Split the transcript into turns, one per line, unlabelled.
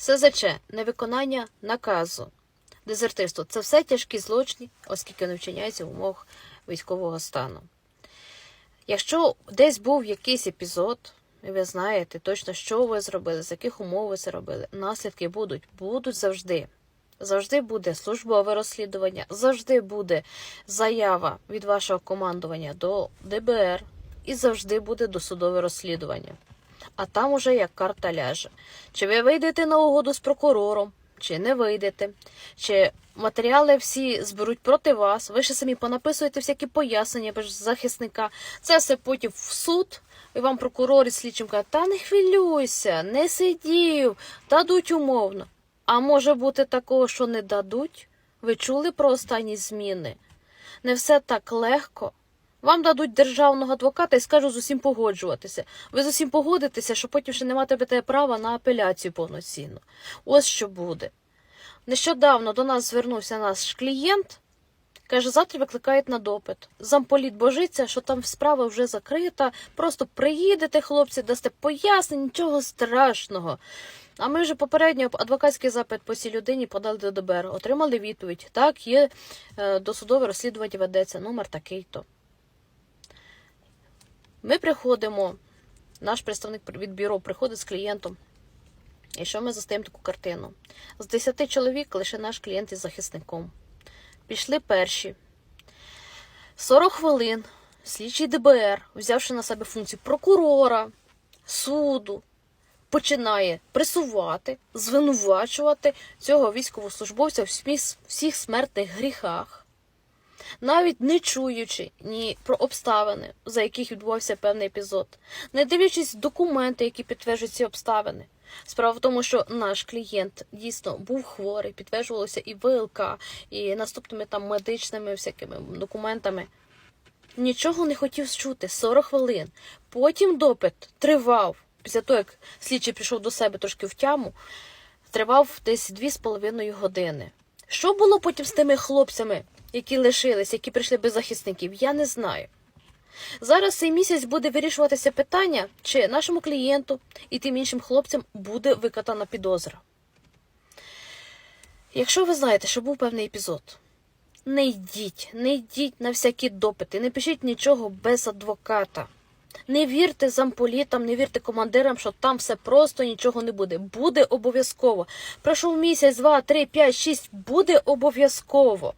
СЗЧ невиконання наказу. Дезертирство це все тяжкі злочини, оскільки не вчиняється в умовах військового стану. Якщо десь був якийсь епізод, і ви знаєте точно, що ви зробили, з яких умов ви це робили, наслідки будуть, будуть завжди. Завжди буде службове розслідування, завжди буде заява від вашого командування до ДБР, і завжди буде досудове розслідування. А там уже як карта ляже. Чи ви вийдете на угоду з прокурором, чи не вийдете, чи матеріали всі зберуть проти вас, ви ще самі понаписуєте всякі пояснення без захисника. Це все потім в суд, і вам прокурор із слідчим каже, та не хвилюйся, не сидів, дадуть умовно. А може бути такого, що не дадуть? Ви чули про останні зміни? Не все так легко. Вам дадуть державного адвоката і скажуть з усім погоджуватися. Ви з усім погодитеся, що потім ще не матимете права на апеляцію повноцінно. Ось що буде. Нещодавно до нас звернувся наш клієнт. Каже, завтра викликають на допит. Замполіт божиться, що там справа вже закрита. Просто приїдете, хлопці, дасте пояснень, нічого страшного. А ми вже попередньо адвокатський запит по цій людині подали до ДБР. Отримали відповідь. Так, є е, досудове розслідування ведеться, номер такий-то. Ми приходимо, наш представник від бюро приходить з клієнтом. І що ми застаємо таку картину? З 10 чоловік лише наш клієнт із захисником. Пішли перші. 40 хвилин слідчий ДБР, взявши на себе функцію прокурора, суду, починає пресувати, звинувачувати цього військовослужбовця в всіх- смертних гріхах, навіть не чуючи ні про обставини, за яких відбувався певний епізод, не дивлячись документи, які підтверджують ці обставини. Справа в тому, що наш клієнт дійсно був хворий, підтверджувалося і ВЛК, і наступними там медичними всякими документами. Нічого не хотів чути 40 хвилин. Потім допит тривав. Після того, як слідчий пішов до себе трошки в тяму, тривав десь 2,5 години. Що було потім з тими хлопцями, які лишились, які прийшли без захисників, я не знаю. Зараз цей місяць буде вирішуватися питання, чи нашому клієнту і тим іншим хлопцям буде викатана підозра. Якщо ви знаєте, що був певний епізод, не йдіть, не йдіть на всякі допити, не пишіть нічого без адвоката. Не вірте замполітам, не вірте командирам, що там все просто нічого не буде. Буде обов'язково. Пройшов місяць, два, три, п'ять, шість, буде обов'язково.